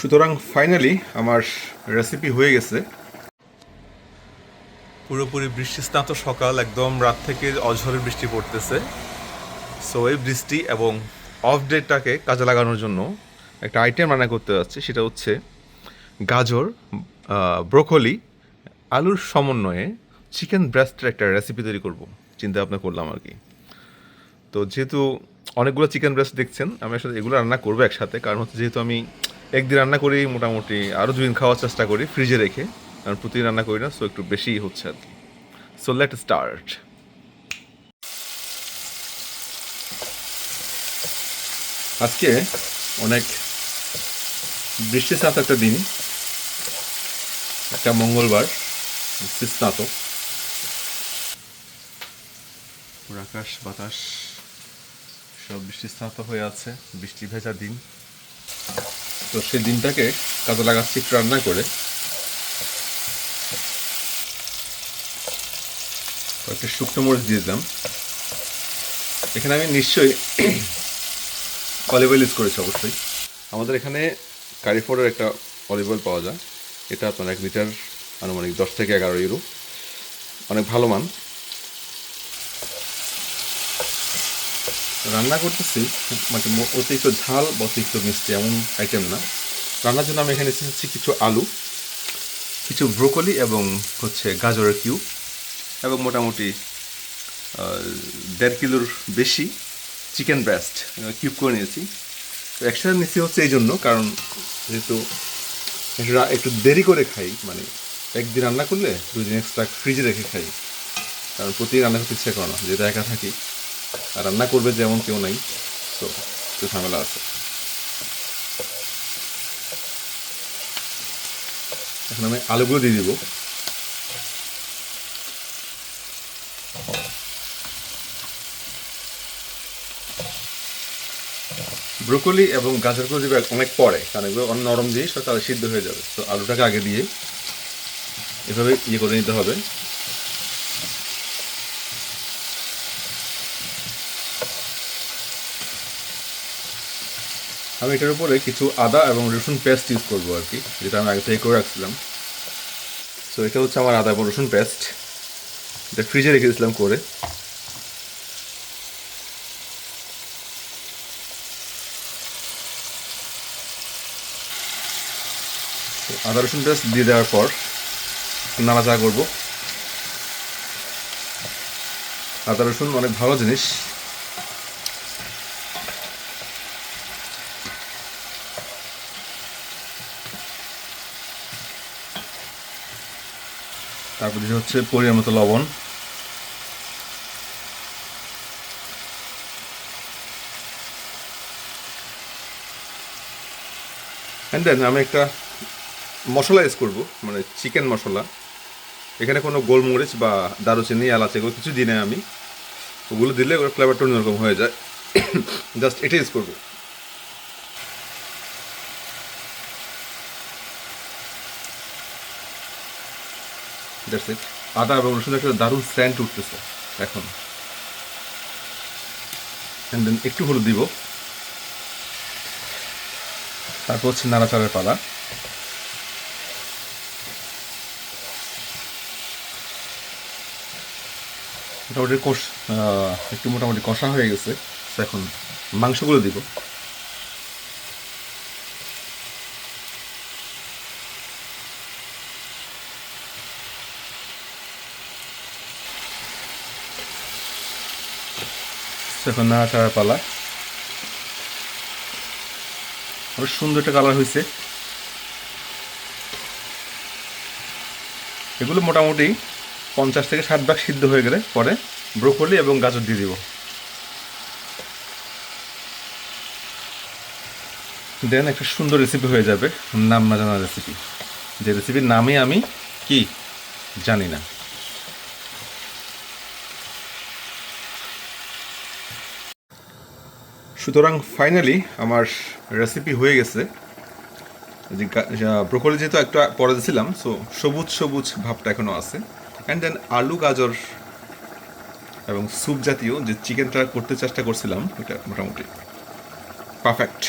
সুতরাং ফাইনালি আমার রেসিপি হয়ে গেছে। পুরোপুরি বৃষ্টিস্নাত সকাল, একদম রাত থেকে অঝরে বৃষ্টি পড়তেছে। সো এই বৃষ্টি এবং অফ ডেটাকে কাজে লাগানোর জন্য একটা আইটেম রান্না করতে যাচ্ছি, সেটা হচ্ছে গাজর ব্রোকলি আলুর সমন্বয়ে চিকেন ব্রেস্টের একটা রেসিপি তৈরি করব। চিন্তা ভাবনা করলাম আর কি। তো যেহেতু অনেকগুলো চিকেন ব্রেস্ট দেখছেন, আমি আসলে এগুলো রান্না করব একসাথে, কারণ হচ্ছে যেহেতু আমি একদিন রান্না করি মোটামুটি আরও দুদিন খাওয়ার চেষ্টা করি ফ্রিজে রেখে। কারণ প্রতিদিন রান্না করি না সো একটু বেশি হচ্ছে আর কি। সো লেট স্টার্ট আজকে অনেক বৃষ্টি স্নাত একটা দিন। একটা মঙ্গলবার বৃষ্টি স্নাত আকাশ বাতাস, সব বৃষ্টি স্নাত হয়ে আছে, বৃষ্টি ভেজা দিন। তো সেই দিনটাকে কাজে লাগাচ্ছি একটু রান্না করে। কয়েকটা শুকনো মরিচ দিয়ে দিলাম। এখানে আমি নিশ্চয়ই অলিভ অয়েল ইউজ করেছি অবশ্যই। আমাদের এখানে কারিফোর্ডের একটা অলিভ অয়েল পাওয়া যায়। এটা আপনার এক লিটার আনুমানিক দশ থেকে এগারো ইউরো অনেক ভালো মান। রান্না করতেছি মানে অতিরিক্ত ঝাল বা অতিরিক্ত মিষ্টি এমন আইটেম না। রান্নার জন্য আমি এখানে এসেছি কিছু আলু, কিছু ব্রোকলি এবং হচ্ছে গাজরের কিউব এবং মোটামুটি দেড় কিলোর বেশি চিকেন ব্রেস্ট কিউব করে নিয়েছি। তো একসাথে নিচ্ছি হচ্ছে এই জন্য, কারণ যেহেতু একটু দেরি করে খাই মানে একদিন রান্না করলে দুই দিন এক্সট্রা ফ্রিজে রেখে খাই। কারণ প্রতিদিন রান্না করতে ইচ্ছে করে না, যেহেতু একা থাকি। আর রান্না করবে যেমন কেউ নাই, তো একটু ঝামেলা আছে। এখন আমি আলুগুলো দিয়ে দিব। ব্রোকলি এবং গাজরগুলো দিবে অনেক পরে, কারণ এগুলো অনেক নরম দিয়ে তাহলে সিদ্ধ হয়ে যাবে। তো আলুটাকে আগে দিয়ে এভাবে ইয়ে করে নিতে হবে। আমি এটার উপরে কিছু আদা এবং রসুন পেস্ট ইউজ করব আর কি, যেটা আমি আগে থেকে করে রাখছিলাম। সো এটা হচ্ছে আমার আদা এবং রসুন পেস্ট এটা ফ্রিজে রেখে দিয়েছিলাম করে। আদা রসুন পেস্ট দিয়ে দেওয়ার পর নাড়াচাড়া করব। আদা রসুন অনেক ভালো জিনিস। তারপর হচ্ছে পরিমাণ মতো লবণ। অ্যান্ড দেন আমি একটা মশলা ইউজ করব মানে চিকেন মশলা। এখানে কোনো গোলমরিচ বা দারুচিনি, এলাচ এগুলো কিছু দিই না আমি। ওগুলো দিলে ওর ফ্লেভারটা অন্যরকম হয়ে যায়। জাস্ট এটা ইউজ করব। আদা এবং রসুন একটা দারুণ উঠতেছে এখন। অ্যান্ড দেন একটু হলুদ দিব। তারপর হচ্ছে নাড়াচাড়ার পালা। মোটামুটি কষ একটু মোটামুটি কষা হয়ে গেছে। এখন মাংসগুলো দিব। এখন নাড়াচাড়ার পালা। অনেক সুন্দর একটা কালার হয়েছে এগুলো মোটামুটি পঞ্চাশ থেকে ষাট ভাগ সিদ্ধ হয়ে গেলে পরে ব্রোকলি এবং গাজর দিয়ে দিব। দেন একটা সুন্দর রেসিপি হয়ে যাবে, নাম না জানা রেসিপি যে রেসিপির নামই আমি কি জানি না। সুতরাং ফাইনালি আমার রেসিপি হয়ে গেছে। যে ব্রোকলি যেহেতু একটা পরে দিয়েছিলাম সো সবুজ সবুজ ভাবটা এখনও আছে। অ্যান্ড দেন আলু, গাজর এবং স্যুপ জাতীয় যে চিকেনটা করতে চেষ্টা করছিলাম ওটা মোটামুটি পারফেক্ট